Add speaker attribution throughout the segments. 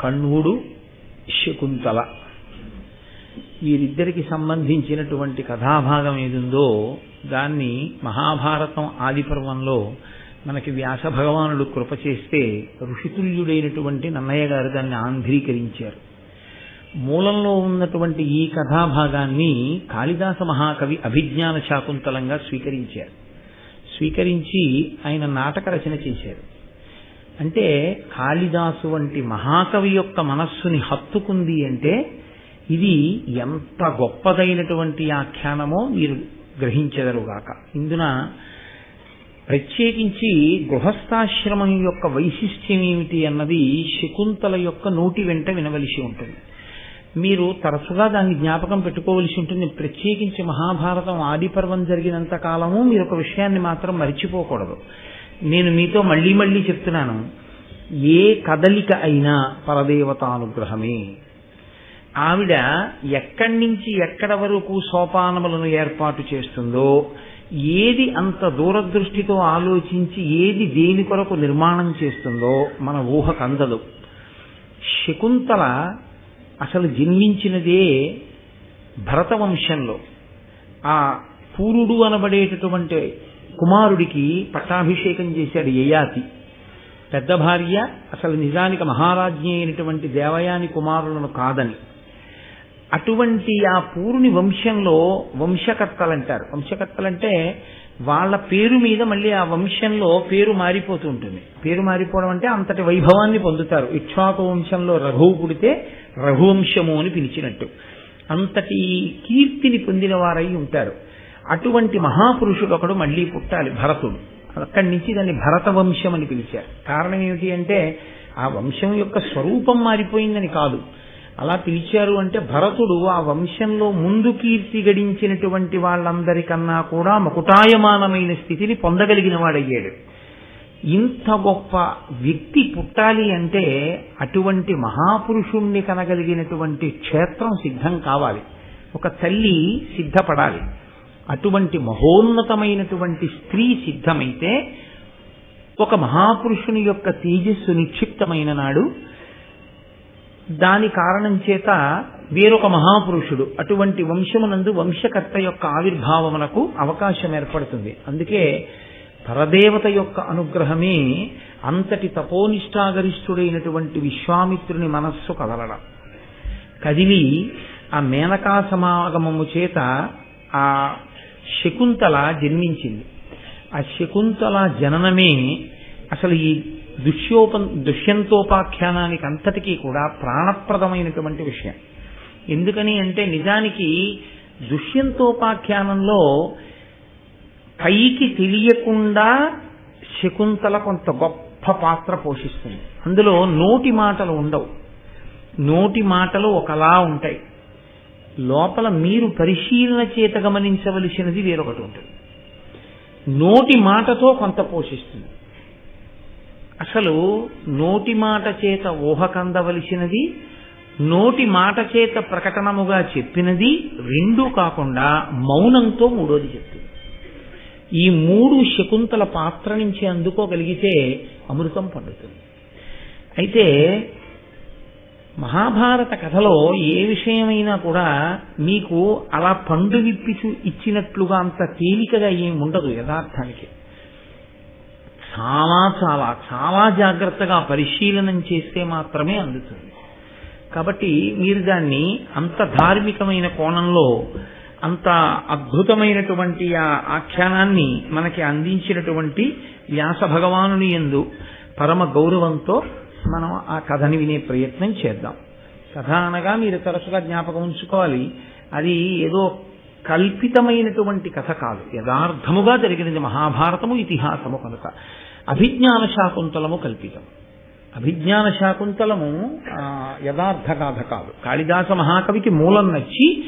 Speaker 1: కణ్వుడు శకుంతల వీరిద్దరికి సంబంధించినటువంటి కథాభాగం ఏదుందో దాన్ని మహాభారతం ఆదిపర్వంలో మనకి వ్యాస భగవానుడు కృప చేస్తే ఋషితుల్యుడైనటువంటి నన్నయ్య గారు దాన్ని ఆంధ్రీకరించారు. మూలంలో ఉన్నటువంటి ఈ కథాభాగాన్ని కాళిదాస మహాకవి అభిజ్ఞాన శాకుంతలంగా స్వీకరించారు. స్వీకరించి ఆయన నాటక రచన చేశారు. అంటే కాళిదాసు వంటి మహాకవి యొక్క మనస్సుని హత్తుకుంది అంటే ఇది ఎంత గొప్పదైనటువంటి ఆఖ్యానమో మీరు గ్రహించెదరుగాక ఇందున ప్రత్యేకించి గృహస్థాశ్రమం యొక్క వైశిష్ట్యం ఏమిటి అన్నది శకుంతల యొక్క నోటి వెంట వినవలసి ఉంటుంది. మీరు తరచుగా దాన్ని జ్ఞాపకం పెట్టుకోవలసి ఉంటుంది. ప్రత్యేకించి మహాభారతం ఆదిపర్వం జరిగినంత కాలము మీరు ఒక విషయాన్ని మాత్రం మరిచిపోకూడదు. నేను మీతో మళ్ళీ మళ్ళీ చెప్తున్నాను. ఏ కదలిక అయినా పరదేవతానుగ్రహమే. ఆవిడ ఎక్కడి నుంచి ఎక్కడ వరకు సోపానములను ఏర్పాటు చేస్తుందో ఏది అంత దూరదృష్టితో ఆలోచించి ఏది దేని కొరకు నిర్మాణం చేస్తుందో మన ఊహకు శకుంతల అసలు జన్మించినదే భరతవంశంలో. ఆ పూరుడు అనబడేటటువంటి కుమారుడికి పట్టాభిషేకం చేశాడు యయాతి. పెద్ద భార్య అసలు నిజానికి మహారాజ్ఞి అయినటువంటి దేవయాని కుమారులను కాదని. అటువంటి ఆ పూరుని వంశంలో వంశకర్తలంటారు. వంశకర్తలంటే వాళ్ళ పేరు మీద మళ్ళీ ఆ వంశంలో పేరు మారిపోతూ ఉంటుంది. పేరు మారిపోవడం అంటే అంతటి వైభవాన్ని పొందుతారు. ఇక్ష్వాకు వంశంలో రఘువు పుడితే రఘువంశము అని పిలిచినట్టు. అంతటి కీర్తిని పొందిన వారై ఉంటారు. అటువంటి మహాపురుషుడు ఒకడు మళ్ళీ పుట్టాలి భరతుడు. అక్కడి నుంచి దాన్ని భరత వంశం అని పిలిచారు. కారణం ఏమిటి అంటే ఆ వంశం యొక్క స్వరూపం మారిపోయిందని కాదు. అలా పిలిచారు అంటే భరతుడు ఆ వంశంలో ముందు కీర్తి గడించినటువంటి వాళ్ళందరికన్నా కూడా మకుటాయమానమైన స్థితిని పొందగలిగిన వాడయ్యాడు. ఇంత గొప్ప వ్యక్తి పుట్టాలి అంటే అటువంటి మహాపురుషుణ్ణి కనగలిగినటువంటి క్షేత్రం సిద్ధం కావాలి. ఒక తల్లి సిద్ధపడాలి. అటువంటి మహోన్నతమైనటువంటి స్త్రీ సిద్ధమైతే ఒక మహాపురుషుని యొక్క తేజస్సు నిక్షిప్తమైన నాడు దాని కారణం చేత వేరొక మహాపురుషుడు అటువంటి వంశమునందు వంశకర్త యొక్క ఆవిర్భావమునకు అవకాశం ఏర్పడుతుంది. అందుకే పరదేవత యొక్క అనుగ్రహమే అంతటి తపోనిష్టాగరిష్ఠుడైనటువంటి విశ్వామిత్రుని మనస్సు కదలడం. కదిలి ఆ మేనకా సమాగమము చేత ఆ శకుంతల జన్మించింది. ఆ శకుంతల జననమే అసలు ఈ దుష్యోప దుష్యంతోపాఖ్యానానికి అంతటికీ కూడా ప్రాణప్రదమైనటువంటి విషయం. ఎందుకని అంటే నిజానికి దుష్యంతోపాఖ్యానంలో పైకి తెలియకుండా శకుంతల కొంత గొప్ప పాత్ర పోషిస్తుంది. అందులో నోటి మాటలు ఉండవు. నోటి మాటలు ఒకలా ఉంటాయి. లోపల మీరు పరిశీలన చేత గమనించవలసినది వేరొకటి ఉంటుంది. నోటి మాటతో కొంత పోషిస్తుంది. అసలు నోటి మాట చేత ఊహ కందవలసినది నోటి మాట చేత ప్రకటనముగా చెప్పినది రెండూ కాకుండా మౌనంతో మూడోది చెప్తుంది. ఈ మూడు శకుంతల పాత్ర నుంచి అందుకోగలిగితే అమృతం పండుతుంది. అయితే మహాభారత కథలో ఏ విషయమైనా కూడా మీకు అలా పండు విప్పి ఇచ్చినట్లుగా అంత తేలికగా ఏమి ఉండదు యథార్థానికి. చాలా చాలా చాలా జాగ్రత్తగా పరిశీలనం చేస్తే మాత్రమే అందుతుంది. కాబట్టి మీరు దాన్ని అంత ధార్మికమైన కోణంలో అంత అద్భుతమైనటువంటి ఆ ఆఖ్యానాన్ని మనకి అందించినటువంటి వ్యాస భగవానుని ఎందు పరమ గౌరవంతో మనం ఆ కథని వినే ప్రయత్నం చేద్దాం. కథ అనగా మీరు తరచుగా జ్ఞాపకం ఉంచుకోవాలి. అది ఏదో కల్పితమైనటువంటి కథ కాదు. యథార్థముగా జరిగినది మహాభారతము ఇతిహాసము కనుక. అభిజ్ఞాన శాకుంతలము కల్పితం. అభిజ్ఞాన శాకుంతలము యథార్థ గాథ కాదు. కాళిదాస మహాకవికి మూలం నచ్చి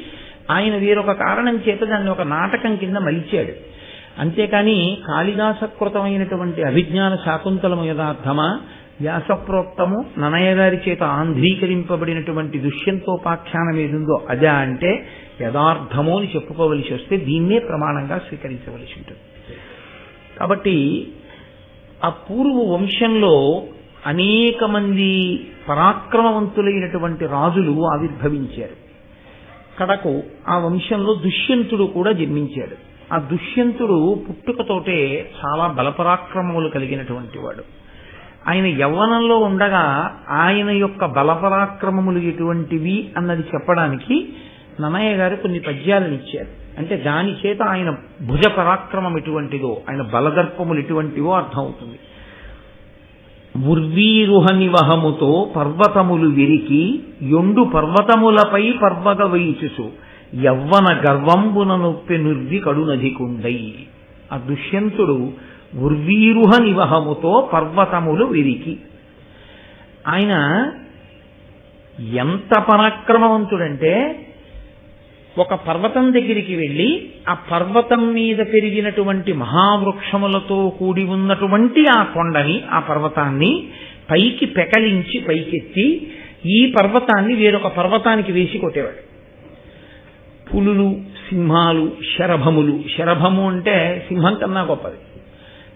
Speaker 1: ఆయన వేరొక కారణం చేత దాన్ని ఒక నాటకం కింద మలిచాడు. అంతేకాని కాళిదాసకృతమైనటువంటి అభిజ్ఞాన శాకుంతలము యథార్థమా? వ్యాసప్రోక్తము ననయ్య గారి చేత ఆంధ్రీకరింపబడినటువంటి దుష్యంతోపాఖ్యానం ఏదుందో అదా అంటే యథార్థము అని చెప్పుకోవలసి వస్తే దీన్నే ప్రమాణంగా స్వీకరించవలసి ఉంటుంది. కాబట్టి ఆ పూర్వ వంశంలో అనేక మంది పరాక్రమవంతులైనటువంటి రాజులు ఆవిర్భవించారు. కడకు ఆ వంశంలో దుష్యంతుడు కూడా జన్మించాడు. ఆ దుష్యంతుడు పుట్టుకతోటే చాలా బలపరాక్రమములు కలిగినటువంటి వాడు. ఆయన యవ్వనంలో ఉండగా ఆయన యొక్క బలపరాక్రమములు ఎటువంటివి అన్నది చెప్పడానికి నన్నయ్య గారు కొన్ని పద్యాలను ఇచ్చారు. అంటే దాని చేత ఆయన భుజ పరాక్రమం ఎటువంటిదో ఆయన బలదర్పములు ఎటువంటివో అర్థమవుతుంది. ఉర్వీరుహ నివహముతో పర్వతములు విరికి ఎండు పర్వతములపై పర్వగ వైచుసు యవ్వన గర్వంబున నొప్పి నుర్వి కడునధికుండై ఆ దుష్యంతుడు ఉర్వీరుహ నివహముతో పర్వతములు విరికి. ఆయన ఎంత పరాక్రమవంతుడంటే ఒక పర్వతం దగ్గరికి వెళ్ళి ఆ పర్వతం మీద పెరిగినటువంటి మహావృక్షములతో కూడి ఉన్నటువంటి ఆ కొండని ఆ పర్వతాన్ని పైకి పెకలించి పైకెత్తి ఈ పర్వతాన్ని వేరొక పర్వతానికి వేసి కొట్టేవాడు. పులులు సింహాలు శరభములు. శరభము అంటే సింహం కన్నా గొప్పది.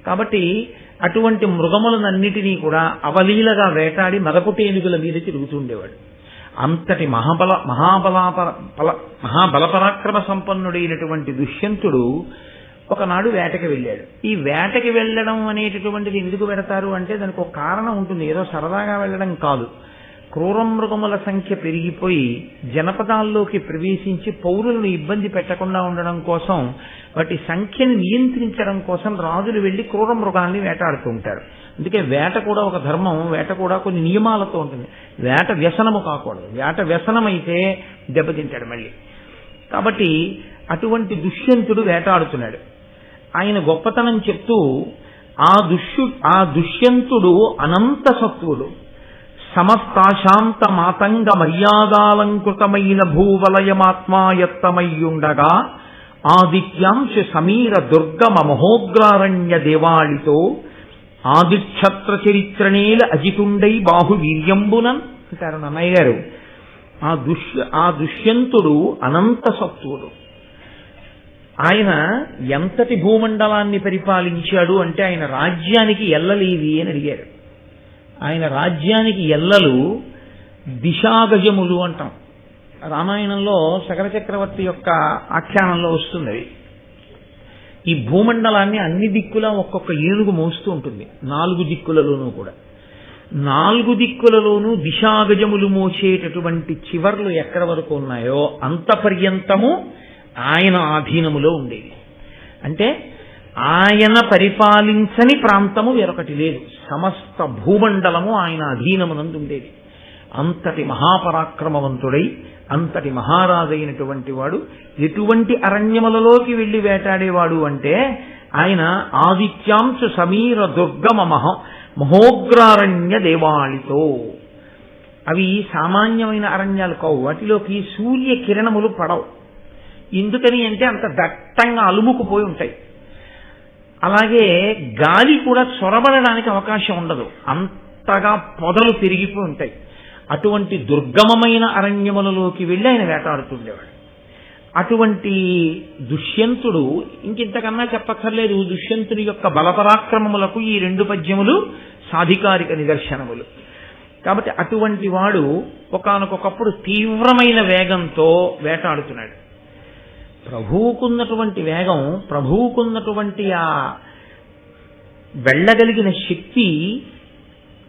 Speaker 1: కాబట్టి అటువంటి మృగములనన్నిటినీ కూడా అవలీలగా వేటాడి మదపుటేనుగుల మీద తిరుగుతుండేవాడు అంతటి మహాబల మహాబలాపర బల మహాబలపరాక్రమ సంపన్నుడైనటువంటి దుష్యంతుడు ఒకనాడు వేటకి వెళ్ళాడు. ఈ వేటకి వెళ్ళడం అనేటటువంటిది ఎందుకు పెడతారు అంటే దానికి ఒక కారణం ఉంటుంది. ఏదో సరదాగా వెళ్ళడం కాదు. క్రూరమృగముల సంఖ్య పెరిగిపోయి జనపదాల్లోకి ప్రవేశించి పౌరులను ఇబ్బంది పెట్టకుండా ఉండడం కోసం వాటి సంఖ్యను నియంత్రించడం కోసం రాజులు వెళ్ళి క్రూర మృగాల్ని వేటాడుతూ ఉంటారు. అందుకే వేట కూడా ఒక ధర్మం వేట కూడా కొన్ని నియమాలతో ఉంటుంది. వేట వ్యసనము కాకూడదు. వేట వ్యసనమైతే దెబ్బతింటాడు మళ్ళీ. కాబట్టి అటువంటి దుష్యంతుడు వేటాడుతున్నాడు. ఆయన గొప్పతనం చెప్తూ ఆ దుష్యు ఆ దుష్యంతుడు అనంత సత్వుడు సమస్తాశాంత మాతంగ మర్యాదాలంకృతమైన భూవలయమాత్మాయత్తమయ్యుండగా ఆదిత్యాంశ సమీర దుర్గమ మహోగ్రారణ్య దేవాళితో ఆదిక్షత్ర చరిత్రనేల అజితుండై బాహువీర్యంబునన్. అంటారు నన్నయ్య గారు ఆ దుష్య ఆ దుష్యంతుడు అనంత సత్వుడు ఆయన ఎంతటి భూమండలాన్ని పరిపాలించాడు అంటే ఆయన రాజ్యానికి ఎల్లలేవి అని అడిగారు. ఆయన రాజ్యానికి ఎల్లలు దిశాగజములు అంటాం. రామాయణంలో శకర చక్రవర్తి యొక్క ఆఖ్యానంలో వస్తుంది. ఈ భూమండలాన్ని అన్ని దిక్కులా ఒక్కొక్క ఏనుగు మోస్తూ ఉంటుంది. నాలుగు దిక్కులలోనూ కూడా. నాలుగు దిక్కులలోనూ దిశాగజములు మోసేటటువంటి చివర్లు ఎక్కడ వరకు ఉన్నాయో అంత పర్యంతము ఆయన ఆధీనములో ఉండేది అంటే ఆయన పరిపాలించని ప్రాంతము వేరొకటి లేదు. సమస్త భూమండలము ఆయన అధీనమునందు ఉండేది. అంతటి మహాపరాక్రమవంతుడై అంతటి మహారాజైనటువంటి వాడు ఎటువంటి అరణ్యములలోకి వెళ్ళి వేటాడేవాడు అంటే ఆయన ఆదిత్యాంశు సమీర దుర్గమ మహ మహోగ్రారణ్య దేవాళితో. అవి సామాన్యమైన అరణ్యాలు కావు. వాటిలోకి సూర్య కిరణములు పడవు. ఎందుకని అంటే అంత దట్టంగా అలుముకుపోయి ఉంటాయి. అలాగే గాలి కూడా చొరబడడానికి అవకాశం ఉండదు. అంతగా పొదలు పెరిగిపోయి ఉంటాయి. అటువంటి దుర్గమమైన అరణ్యములలోకి వెళ్ళి ఆయన వేటాడుతుండేవాడు అటువంటి దుష్యంతుడు ఇంకింతకన్నా చెప్పక్కర్లేదు దుష్యంతుని యొక్క బలపరాక్రమములకు ఈ రెండు పద్యములు సాధికారిక నిదర్శనములు. కాబట్టి అటువంటి వాడు ఒకనకొకప్పుడు తీవ్రమైన వేగంతో వేటాడుతున్నాడు. ప్రభువుకున్నటువంటి వేగం ప్రభువుకున్నటువంటి ఆ వెళ్ళగలిగిన శక్తి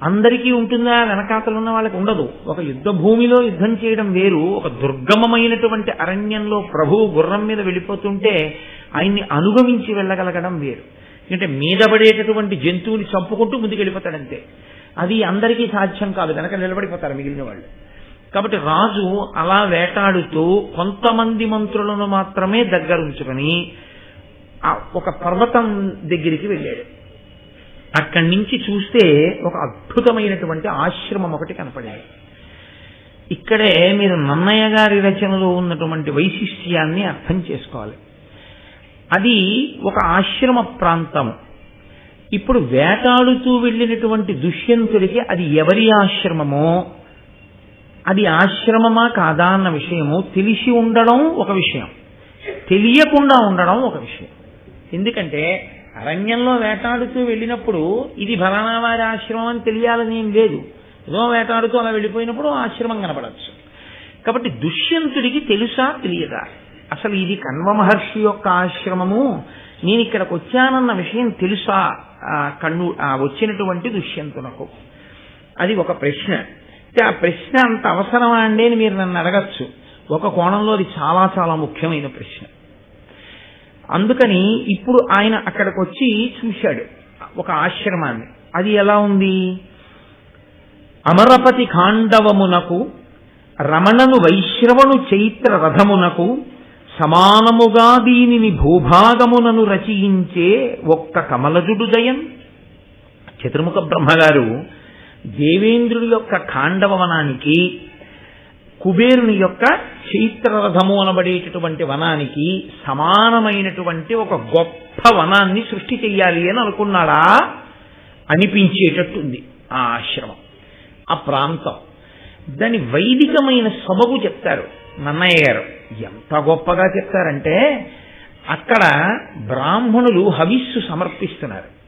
Speaker 1: అందరికీ ఉంటుందా? వెనకాతలు ఉన్న వాళ్ళకి ఉండదు. ఒక యుద్ధ భూమిలో యుద్ధం చేయడం వేరు. ఒక దుర్గమమైనటువంటి అరణ్యంలో ప్రభువు గుర్రం మీద వెళ్ళిపోతుంటే ఆయన్ని అనుగమించి వెళ్ళగలగడం వేరు. ఎందుకంటే మీద పడేటటువంటి జంతువుని చంపుకుంటూ ముందుకు వెళ్ళిపోతాడంతే అది అందరికీ సాధ్యం కాదు. వెనక నిలబడిపోతారు మిగిలిన వాళ్ళు. కాబట్టి రాజు అలా వేటాడుతూ కొంతమంది మంత్రులను మాత్రమే దగ్గరుంచుకొని ఒక పర్వతం దగ్గరికి వెళ్ళాడు. అక్కడి నుంచి చూస్తే ఒక అద్భుతమైనటువంటి ఆశ్రమం ఒకటి కనపడింది. ఇక్కడే మీరు నన్నయ్య గారి రచనలో ఉన్నటువంటి వైశిష్ట్యాన్ని అర్థం చేసుకోవాలి. అది ఒక ఆశ్రమ ప్రాంతం. ఇప్పుడు వేటాడుతూ వెళ్ళినటువంటి దుష్యంతుడికి అది ఎవరి ఆశ్రమమో అది ఆశ్రమమా కాదా అన్న విషయము తెలిసి ఉండడం ఒక విషయం. తెలియకుండా ఉండడం ఒక విషయం. ఎందుకంటే అరణ్యంలో వేటాడుతూ వెళ్ళినప్పుడు ఇది ఫలానా వారి ఆశ్రమం అని తెలియాలని ఏం లేదు. ఏదో వేటాడుతూ అలా వెళ్ళిపోయినప్పుడు ఆశ్రమం కనపడచ్చు కాబట్టి దుష్యంతుడికి తెలుసా తెలియదా? అసలు ఇది కన్వ మహర్షి యొక్క ఆశ్రమము. నేను ఇక్కడికి వచ్చానన్న విషయం తెలుసా? కన్ను వచ్చినటువంటి దుష్యంతునకు. అది ఒక ప్రశ్న. ఆ ప్రశ్న అంత అవసరమా అండి అని మీరు నన్ను అడగచ్చు. ఒక కోణంలో అది చాలా చాలా ముఖ్యమైన ప్రశ్న. అందుకని ఇప్పుడు ఆయన అక్కడికి వచ్చి చూశాడు ఒక ఆశ్రమాన్ని. అది ఎలా ఉంది? అమరపతి ఖాండవమునకు రమణను వైశ్రవణు చైత్ర రథమునకు సమానముగా దీనిని భూభాగమునను రచయించే ఒక్క కమలజుడు జయం. చతుర్ముఖ బ్రహ్మగారు దేవేంద్రుడి యొక్క కాండవ వనానికి కుబేరుని యొక్క చైత్రరథము అనబడేటటువంటి వనానికి సమానమైనటువంటి ఒక గొప్ప వనాన్ని సృష్టి చెయ్యాలి అని అనుకున్నాడా? అనిపించేటట్టుంది ఆ ఆశ్రమం ఆ ప్రాంతం. దాని వైదికమైన సొబగు చెప్తారు నన్నయ్య గారు. ఎంత గొప్పగా చెప్తారంటే అక్కడ బ్రాహ్మణులు హవిస్సు సమర్పిస్తున్నారు.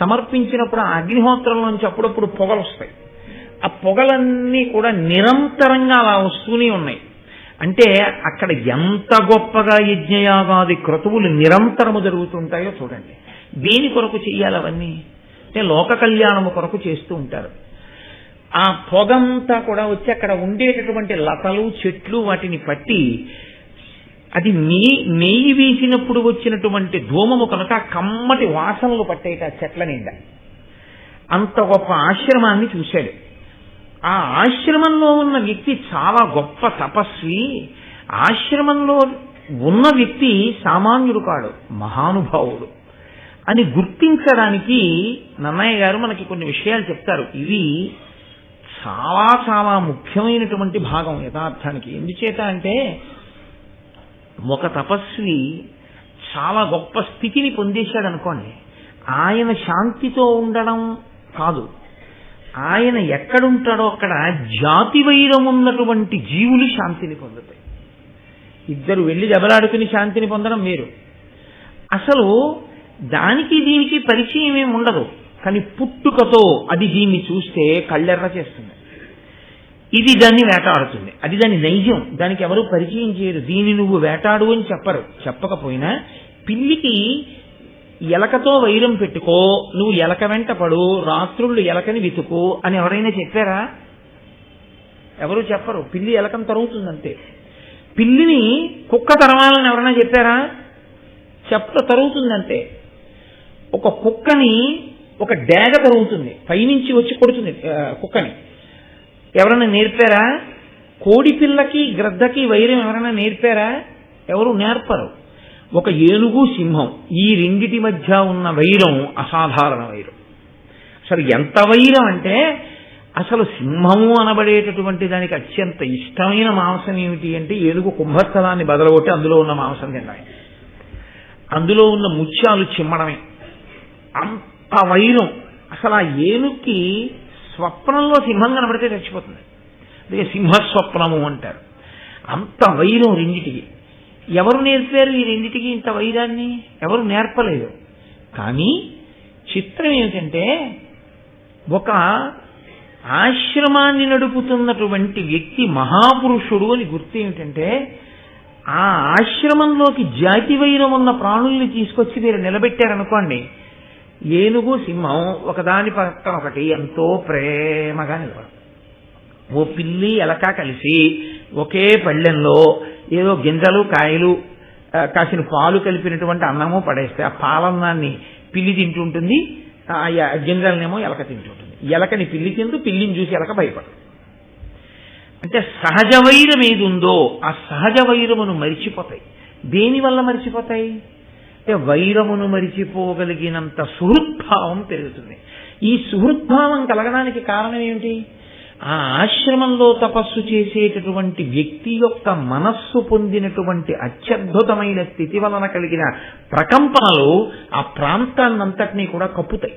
Speaker 1: సమర్పించినప్పుడు ఆ అగ్నిహోత్రంలోంచి అప్పుడప్పుడు పొగలు వస్తాయి. ఆ పొగలన్నీ కూడా నిరంతరంగా అలా వస్తూనే ఉన్నాయి. అంటే అక్కడ ఎంత గొప్పగా యజ్ఞయాగాది క్రతువులు నిరంతరము జరుగుతుంటాయో చూడండి. దేని కొరకు చెయ్యాలి అవన్నీ? అంటే లోక కళ్యాణము కొరకు చేస్తూ ఉంటారు. ఆ పొగంతా కూడా వచ్చి అక్కడ ఉండేటటువంటి లతలు చెట్లు వాటిని పట్టి అది నెయ్యి నెయ్యి వేసినప్పుడు వచ్చినటువంటి ధూమము కనుక కమ్మటి వాసనలు పట్టేట చెట్ల నిండా. అంత గొప్ప ఆశ్రమాన్ని చూశాడు. ఆ ఆశ్రమంలో ఉన్న వ్యక్తి చాలా గొప్ప తపస్వి. ఆశ్రమంలో ఉన్న వ్యక్తి సామాన్యుడు కాడు మహానుభావుడు. అని గుర్తించడానికి నన్నయ్య గారు మనకి కొన్ని విషయాలు చెప్తారు. ఇవి చాలా చాలా ముఖ్యమైనటువంటి భాగం యథార్థానికి. ఎందుచేత అంటే ఒక తపస్వి చాలా గొప్ప స్థితిని పొందేశాడు అనుకోండి ఆయన శాంతితో ఉండడం కాదు. ఆయన ఎక్కడుంటాడో అక్కడ జాతి వైరం ఉన్నటువంటి జీవులు శాంతిని పొందుతాయి. ఇద్దరు వెళ్ళి దెబ్బలాడుకుని శాంతిని పొందడం మీరు అసలు దానికి దీనికి పరిచయం ఏమి ఉండదు. కానీ పుట్టుకతో అది దీన్ని చూస్తే కళ్ళెర్ర చేస్తుంది. ఇది దాన్ని వేటాడుతుంది. అది దాని నైజం. దానికి ఎవరు పరిచయం చేయరు. దీన్ని నువ్వు వేటాడు అని చెప్పరు. చెప్పకపోయినా పిల్లికి ఎలకతో వైరం పెట్టుకో నువ్వు ఎలక వెంట పడు రాత్రుళ్ళు ఎలకని వితుకు అని ఎవరైనా చెప్పారా? ఎవరు చెప్పరు. పిల్లి ఎలకను తరుగుతుందంతే పిల్లిని కుక్క తరవాలని ఎవరైనా చెప్పారా? చెప్ప తరుగుతుందంతే ఒక కుక్కని ఒక డేగ తరుగుతుంది పైనుంచి వచ్చి కొడుతుంది కుక్కని. ఎవరైనా నేర్పారా? కోడి పిల్లకి గ్రద్దకి వైరం ఎవరైనా నేర్పారా? ఎవరు నేర్పరు. ఒక ఏనుగు సింహం ఈ రెండిటి మధ్య ఉన్న వైరం అసాధారణ వైరం. అసలు ఎంత వైరం అంటే అసలు సింహము అనబడేటటువంటి దానికి అత్యంత ఇష్టమైన మాంసం ఏమిటి అంటే ఏనుగు కుంభస్థలాన్ని బదలగొట్టి అందులో ఉన్న మాంసం తినడమే అందులో ఉన్న ముత్యాలు చిమ్మడమే. అంత వైరం. అసలు ఆ ఏనుక్కి స్వప్నంలో సింహం కనబడితే చచ్చిపోతుంది. అదే సింహస్వప్నము అంటారు. అంత వైరం రెండిటికి. ఎవరు నేర్పారు ఈ రెండిటికి ఇంత వైరాన్ని? ఎవరు నేర్పలేదు. కానీ చిత్రం ఏమిటంటే ఒక ఆశ్రమాన్ని నడుపుతున్నటువంటి వ్యక్తి మహాపురుషుడు అని గుర్తు ఏమిటంటే ఆ ఆశ్రమంలోకి జాతి వైరం ఉన్న ప్రాణుల్ని తీసుకొచ్చి మీరు నిలబెట్టారనుకోండి ఏనుగు సింహం ఒకదాని పక్కన ఒకటి ఎంతో ప్రేమగా నిలబడు ఓ పిల్లి ఎలక కలిసి ఒకే పళ్ళెంలో ఏదో గింజలు కాయలు కాసిన పాలు కలిపినటువంటి అన్నము పడేస్తే ఆ పాలన్నాన్ని పిల్లి తింటుంటుంది ఆ గింజలనేమో ఎలక తింటుంటుంది. ఎలకని పిల్లి తింటూ పిల్లిని చూసి ఎలక భయపడదు. అంటే సహజ వైరం ఏది ఉందో ఆ సహజ వైరమును మరిచిపోతాయి. దేని వల్ల మరిచిపోతాయి? అంటే వైరమును మరిచిపోగలిగినంత సుహృద్భావం పెరుగుతుంది. ఈ సుహృద్భావం కలగడానికి కారణం ఏమిటి? ఆ ఆశ్రమంలో తపస్సు చేసేటటువంటి వ్యక్తి యొక్క మనస్సు పొందినటువంటి అత్యద్భుతమైన స్థితి వలన కలిగిన ప్రకంపనలు ఆ ప్రాంతాన్నంతటినీ కూడా కప్పుతాయి.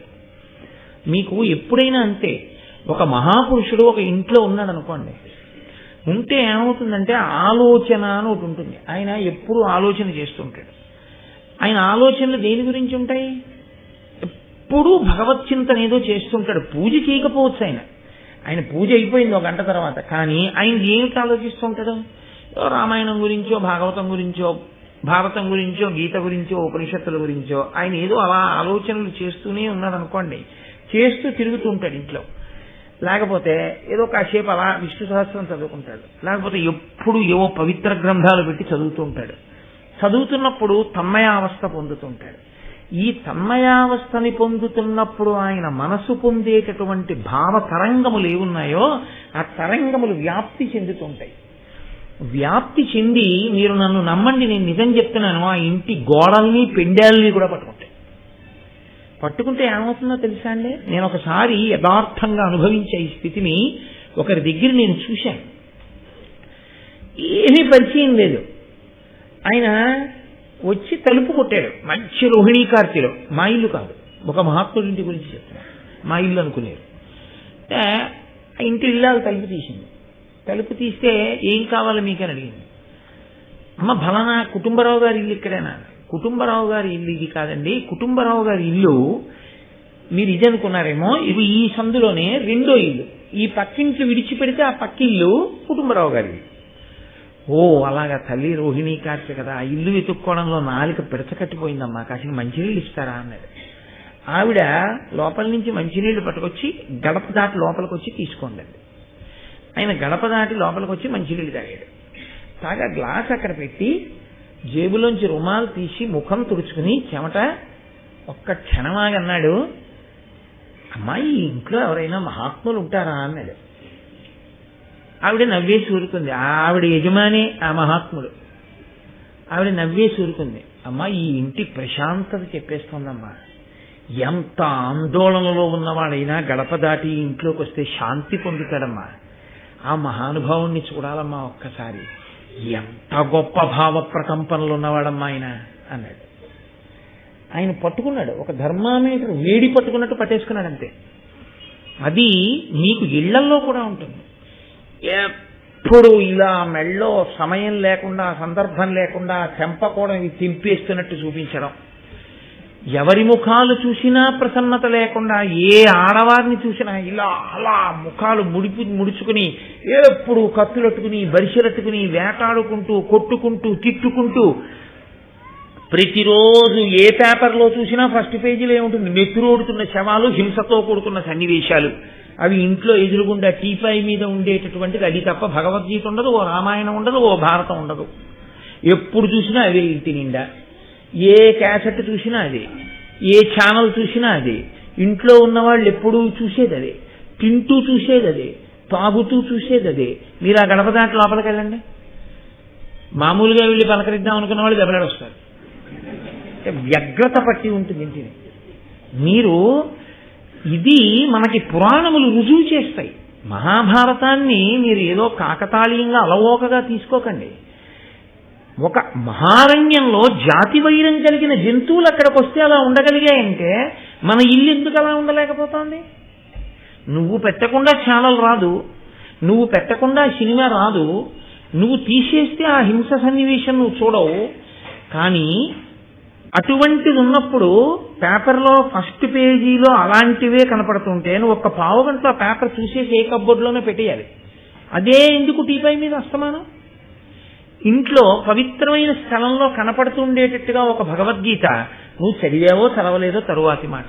Speaker 1: మీకు ఎప్పుడైనా అంతే ఒక మహాపురుషుడు ఒక ఇంట్లో ఉన్నాడు అనుకోండి ఉంటే ఏమవుతుందంటే ఆలోచన అని ఒకటి ఉంటుంది. ఆయన ఎప్పుడూ ఆలోచన చేస్తుంటాడు ఆయన ఆలోచనలు దేని గురించి ఉంటాయి? ఎప్పుడూ భగవత్ ఏదో చేస్తుంటాడు. పూజ చేయకపోవచ్చు ఆయన. ఆయన పూజ అయిపోయింది ఒక గంట తర్వాత. కానీ ఆయన ఏమిటి ఆలోచిస్తూ ఉంటాడు? రామాయణం గురించో భాగవతం గురించో భారతం గురించో గీత గురించో ఉపనిషత్తుల గురించో ఆయన ఏదో అలా ఆలోచనలు చేస్తూనే ఉన్నాడు అనుకోండి. చేస్తూ తిరుగుతూ ఉంటాడు ఇంట్లో. లేకపోతే ఏదో కాసేపు అలా విష్ణు సహస్రం చదువుకుంటాడు. లేకపోతే ఎప్పుడు ఏవో పవిత్ర గ్రంథాలు పెట్టి చదువుతూ ఉంటాడు. చదువుతున్నప్పుడు తన్మయావస్థ పొందుతుంటాడు. ఈ తన్మయావస్థని పొందుతున్నప్పుడు ఆయన మనసు పొందేటటువంటి భావ తరంగములు ఏమున్నాయో ఆ తరంగములు వ్యాప్తి చెందుతుంటాయి. వ్యాప్తి చెంది మీరు నన్ను నమ్మండి నేను నిజం చెప్తున్నాను ఆ ఇంటి గోడల్ని పెండాలని కూడా పట్టుకుంటాయి. పట్టుకుంటే ఏమవుతుందో తెలుసా అండి? నేను ఒకసారి యథార్థంగా అనుభవించే ఈ స్థితిని ఒకరి దగ్గర నేను చూశాను. ఏమీ పరిచయం లేదు. ఆయన వచ్చి తలుపు కొట్టాడు. మంచి రోహిణీ కార్తీలో మా ఇల్లు కాదు. ఒక మహాత్ముడి ఇంటి గురించి చెప్తున్నా మా ఇల్లు అనుకునేది. ఆ ఇంటి ఇల్లాలు తలుపు తీసింది. తలుపు తీస్తే ఏం కావాలి మీకని అడిగింది. అమ్మ ఫలానా కుటుంబరావు గారి ఇల్లు ఇక్కడేనా? కుటుంబరావు గారి ఇల్లు ఇది కాదండి. కుటుంబరావు గారి ఇల్లు మీరు ఇది అనుకున్నారేమో ఇవి ఈ సందులోనే రెండో ఇల్లు. ఈ పక్కింట్లు విడిచిపెడితే ఆ పక్కిల్లు కుటుంబరావు గారి ఇల్లు. ఓ అలాగా తల్లి రోహిణీ కార్తె కదా ఆ ఇల్లు వెతుక్కోవడంలో నాలుక పిడచకట్టిపోయిందమ్మా కాసిన మంచినీళ్ళు ఇస్తారా అన్నాడు. ఆవిడ లోపల నుంచి మంచినీళ్ళు పట్టుకొచ్చి గడప దాటి లోపలికి వచ్చి తీసుకోండి ఆయన గడప దాటి లోపలికి వచ్చి మంచినీళ్ళు తాగాడు. తాగా గ్లాస్ అక్కడ పెట్టి జేబులోంచి రుమాలు తీసి ముఖం తుడుచుకుని చెమట ఒక్క క్షణమాగన్నాడు అమ్మాయి ఈ ఇంట్లో ఎవరైనా మహాత్ములు ఉంటారా అన్నాడు. ఆవిడ నవ్వేసి ఊరుకుంది ఆవిడ యజమాని ఆ మహాత్ముడు. ఆవిడ నవ్వేసి ఊరుకుంది అమ్మా ఈ ఇంటి ప్రశాంతత చెప్పేస్తోందమ్మా. ఎంత ఆందోళనలో ఉన్నవాడైనా గడప దాటి ఇంట్లోకి వస్తే శాంతి పొందుతాడమ్మా. ఆ మహానుభావుణ్ణి చూడాలమ్మా ఒక్కసారి. ఎంత గొప్ప భావ ప్రకంపనలు ఉన్నవాడమ్మా ఆయన అన్నాడు. ఆయన పట్టుకున్నాడు. ఒక ధర్మామీటర్ వేడి పట్టుకున్నట్టు పట్టేసుకున్నాడు అంతే అది మీకు ఇళ్ళల్లో కూడా ఉంటుంది. ఎప్పుడు ఇలా మెళ్ళో సమయం లేకుండా సందర్భం లేకుండా చెంపకోవడం తింపేస్తున్నట్టు చూపించడం. ఎవరి ముఖాలు చూసినా ప్రసన్నత లేకుండా ఏ ఆడవారిని చూసినా ఇలా అలా ముఖాలు ముడిపి ముడుచుకుని ఎప్పుడు కత్తులట్టుకుని బరిసెలట్టుకుని వేటాడుకుంటూ కొట్టుకుంటూ తిట్టుకుంటూ ప్రతిరోజు ఏ పేపర్లో చూసినా ఫస్ట్ పేజీలో ఏముంటుంది? నెత్తురోడుతున్న శవాలు హింసతో కూడుకున్న సన్నివేశాలు. అవి ఇంట్లో ఎదురుగుండా టీపాయ్ మీద ఉండేటటువంటిది అది తప్ప భగవద్గీత ఉండదు ఓ రామాయణం ఉండదు ఓ భారతం ఉండదు. ఎప్పుడు చూసినా అవే ఇంటి నిండా. ఏ క్యాసెట్ చూసినా అదే. ఏ ఛానల్ చూసినా అదే. ఇంట్లో ఉన్న వాళ్ళు ఎప్పుడూ చూసేది అదే. తింటూ చూసేది అదే. తాగుతూ చూసేది అదే. మీరు ఆ గడప దాంట్లో లోపలికి వెళ్ళండి. మామూలుగా వెళ్ళి పలకరిద్దాం అనుకున్న వాళ్ళు దెబ్బలాడొస్తారు. వ్యగ్రత పట్టి ఉంటుంది ఇంటిని. మీరు ఇది మనకి పురాణములు రుజువు చేస్తాయి. మహాభారతాన్ని మీరు ఏదో కాకతాళీయంగా అలవోకగా తీసుకోకండి. ఒక మహారణ్యంలో జాతి వైరం కలిగిన జంతువులు అక్కడికి వస్తే అలా ఉండగలిగాయంటే మన ఇల్లు ఎందుకు అలా ఉండలేకపోతుంది? నువ్వు పెట్టకుండా ఛానల్ రాదు. నువ్వు పెట్టకుండా సినిమా రాదు. నువ్వు తీసేస్తే ఆ హింస సన్నివేశం నువ్వు చూడవు. కానీ అటువంటిది ఉన్నప్పుడు పేపర్లో ఫస్ట్ పేజీలో అలాంటివే కనపడుతుంటే నువ్వు ఒక్క పావు గంటలో పేపర్ చూసేసి ఏ కబ్బోర్డ్లోనే పెట్టేయాలి. అదే ఎందుకు టీపై మీద అస్తమానం? ఇంట్లో పవిత్రమైన స్థలంలో కనపడుతుండేటట్టుగా ఒక భగవద్గీత నువ్వు చదివావో చదవలేదో తరువాతి మాట.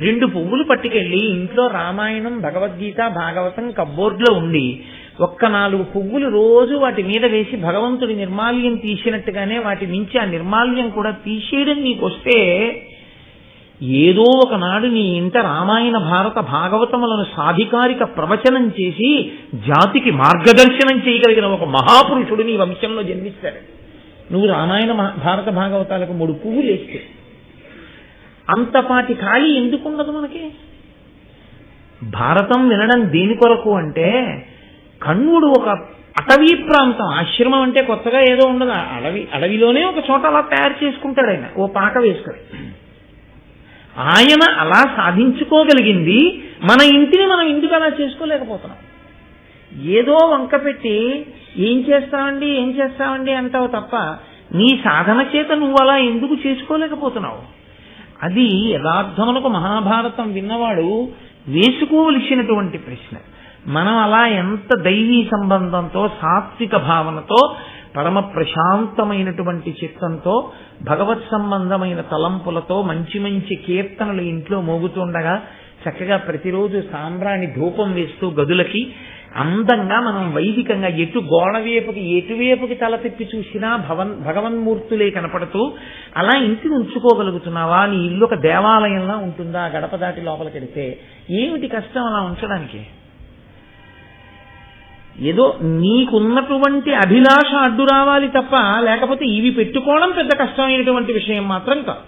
Speaker 1: రెండు పువ్వులు పట్టుకెళ్ళి ఇంట్లో రామాయణం భగవద్గీత భాగవతం కబ్బోర్డ్లో ఉండి ఒక్క నాలుగు పువ్వులు రోజు వాటి మీద వేసి భగవంతుడి నిర్మాల్యం తీసినట్టుగానే వాటి నుంచి ఆ నిర్మాల్యం కూడా తీసేయడం నీకు వస్తే ఏదో ఒకనాడు నీ ఇంట రామాయణ భారత భాగవతములను సాధికారిక ప్రవచనం చేసి జాతికి మార్గదర్శనం చేయగలిగిన ఒక మహాపురుషుడు నీ వంశంలో జన్మిస్తాడు. నువ్వు రామాయణ మహా- భారత భాగవతాలకు మూడు పువ్వులు వేస్తే. అంతపాటి ఖాళీ ఎందుకున్నది మనకి? భారతం వినడం దేని కొరకు అంటే కన్నుడు ఒక అటవీ ప్రాంతం. ఆశ్రమం అంటే కొత్తగా ఏదో ఉండదు. అడవి అడవిలోనే ఒక చోట అలా తయారు చేసుకుంటాడు ఆయన. ఓ పాక వేసుకుని ఆయన అలా సాధించుకోగలిగింది. మన ఇంటిని మనం ఎందుకు అలా చేసుకోలేకపోతున్నాం? ఏదో వంక పెట్టి ఏం చేస్తామండి ఏం చేస్తామండి అంటావు తప్ప నీ సాధన చేత నువ్వు అలా ఎందుకు చేసుకోలేకపోతున్నావు? అది యథార్థమునకు మహాభారతం విన్నవాడు వేసుకోవలసినటువంటి ప్రశ్న. మనం అలా ఎంత దైవీ సంబంధంతో సాత్విక భావనతో పరమ ప్రశాంతమైనటువంటి చిత్తంతో భగవత్ సంబంధమైన తలంపులతో మంచి మంచి కీర్తనలు ఇంట్లో మోగుతుండగా చక్కగా ప్రతిరోజు సాంబ్రాణి ధూపం వేస్తూ గదులకి అందంగా మనం వైదికంగా ఎటు గోడవేపుకి ఎటువేపుకి తల తిప్పి చూసినా భవన్ భగవన్మూర్తులే కనపడుతూ అలా ఇంటిని ఉంచుకోగలుగుతున్నావా? నీ ఇల్లు ఒక దేవాలయంలా ఉంటుందా? గడప దాటి లోపలికెడితే ఏమిటి కష్టం అలా ఉంచడానికి? ఏదో నీకున్నటువంటి అభిలాష అడ్డు రావాలి తప్ప లేకపోతే ఇవి పెట్టుకోవడం పెద్ద కష్టమైనటువంటి విషయం మాత్రం కాదు.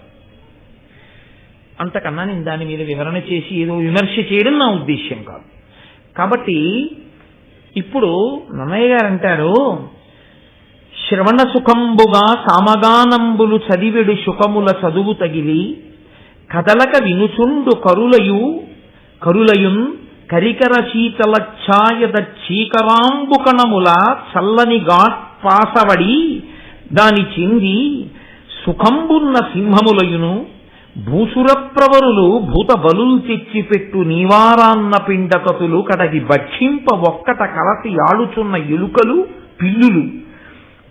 Speaker 1: అంతకన్నా నేను దాని మీద వివరణ చేసి ఏదో విమర్శ చేయడం నా ఉద్దేశ్యం కాదు. కాబట్టి ఇప్పుడు నన్నయ్య గారు అంటారు శ్రవణ సుఖంబుగా సామగానంబులు చదివిడు సుఖముల చదువు తగిలి కదలక వినుచుండు కరులయు కరులయున్ కరికర శీతల ఛాయద చీకరాంబుకణముల చల్లని ఘాట్ పాసవడి దాని చింది సుఖంబున్న సింహములయును భూసురప్రవరులు భూత బలులు తెచ్చిపెట్టు నీవారాన్న పిండకతులు కడగి భక్షింప ఒక్కట కలసి ఆడుచున్న ఎలుకలు పిల్లులు.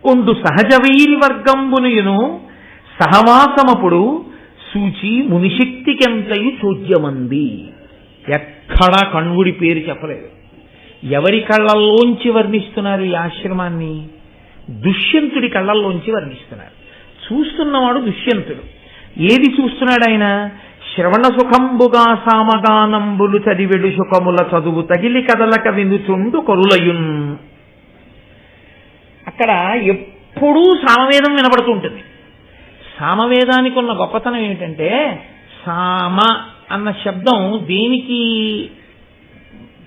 Speaker 1: కొండు సహజవీరి వర్గంబునియును సహవాసమపుడు సూచి మునిశక్తికెంతయు చోద్యమంది ఎక్కడా కణ్వుడి పేరు చెప్పలేదు. ఎవరి కళ్ళల్లోంచి వర్ణిస్తున్నారు ఈ ఆశ్రమాన్ని? దుష్యంతుడి కళ్ళల్లోంచి వర్ణిస్తున్నారు. చూస్తున్నవాడు దుష్యంతుడు. ఏది చూస్తున్నాడు ఆయన? శ్రవణ సుఖంబుగా సామగానంబులు చదివెడు సుఖముల చదువు తగిలి కదలక వినుచుండు కరులయున్. అక్కడ ఎప్పుడూ సామవేదం వినబడుతుంటుంది. సామవేదానికి ఉన్న గొప్పతనం ఏమిటంటే సామ అన్న శబ్దం దేనికి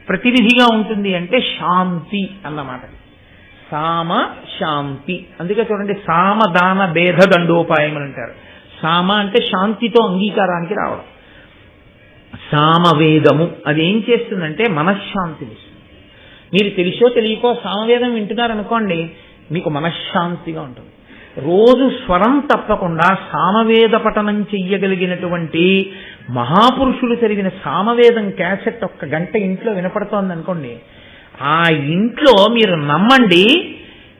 Speaker 1: ప్రతినిధిగా ఉంటుంది అంటే శాంతి అన్నమాట. సామ శాంతి. అందుకే చూడండి సామదాన భేద దండోపాయం అని అంటారు. సామ అంటే శాంతితో అంగీకారానికి రావడం. సామవేదము అది ఏం చేస్తుందంటే మనశ్శాంతిని ఇస్తుంది. మీరు తెలిసో తెలియకో సామవేదం వింటున్నారనుకోండి మీకు మనశ్శాంతిగా ఉంటుంది. రోజు స్వరం తప్పకుండా సామవేద పఠనం చెయ్యగలిగినటువంటి మహాపురుషులు చదివిన సామవేదం క్యాసెట్ ఒక్క గంట ఇంట్లో వినపడుతోంది అనుకోండి ఆ ఇంట్లో మీరు నమ్మండి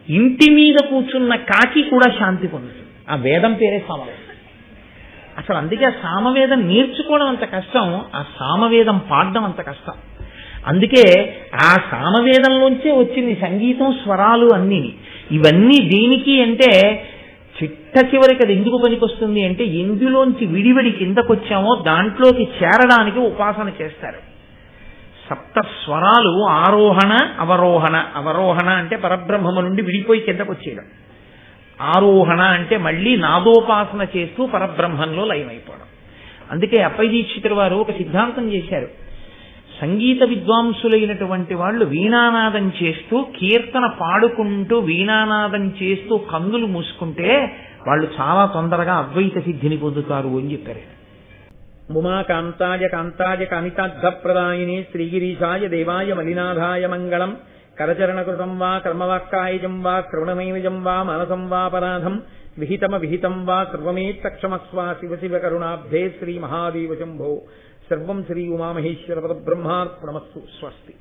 Speaker 1: ఇంటి మీద కూర్చున్న కాకి కూడా శాంతి పొందుతుంది. ఆ వేదం పేరే సామవేదం. అసలు అందుకే ఆ సామవేదం నేర్చుకోవడం అంత కష్టం ఆ సామవేదం పాడడం అంత కష్టం. అందుకే ఆ సామవేదంలోంచే వచ్చింది సంగీతం స్వరాలు అన్నీ. ఇవన్నీ దేనికి అంటే చిట్ట చివరికి అది ఎందుకు పనికొస్తుంది అంటే ఎందులోంచి విడివిడి కిందకొచ్చామో దాంట్లోకి చేరడానికి ఉపాసన చేస్తారు. సప్త స్వరాలు ఆరోహణ అవరోహణ. అవరోహణ అంటే పరబ్రహ్మము నుండి విడిపోయి కిందకొచ్చేయడం. ఆరోహణ అంటే మళ్ళీ నాదోపాసన చేస్తూ పరబ్రహ్మంలో లయమైపోవడం. అందుకే అప్పై దీక్షితుల వారు ఒక సిద్ధాంతం చేశారు. సంగీత విద్వాంసులైనటువంటి వాళ్ళు వీణానాదం చేస్తూ కీర్తన పాడుకుంటూ వీణానాదం చేస్తూ కందులు మూసుకుంటే వాళ్ళు చాలా తొందరగా అద్వైత సిద్ధిని పొందుతారు అని చెప్పారు. ఉమా కాంతాయ కాంతాయ కామితార్థప్రదాయిని శ్రీగిరీశాయ దేవాయ మలినాథాయ మంగళం. కరచరణకృతం వా కర్మవాక్కాయజం వా శ్రవణమైనజం వా మనసం వాపరాధం విహితమ విహితం వా సర్వమేత్తక్షమస్వ శివ శివ కరుణాబ్ధే శ్రీ మహాదేవ శంభో. సర్వం శ్రీ ఉమామహేశ్వర పద బ్రహ్మార్పణమస్సు స్వస్తి.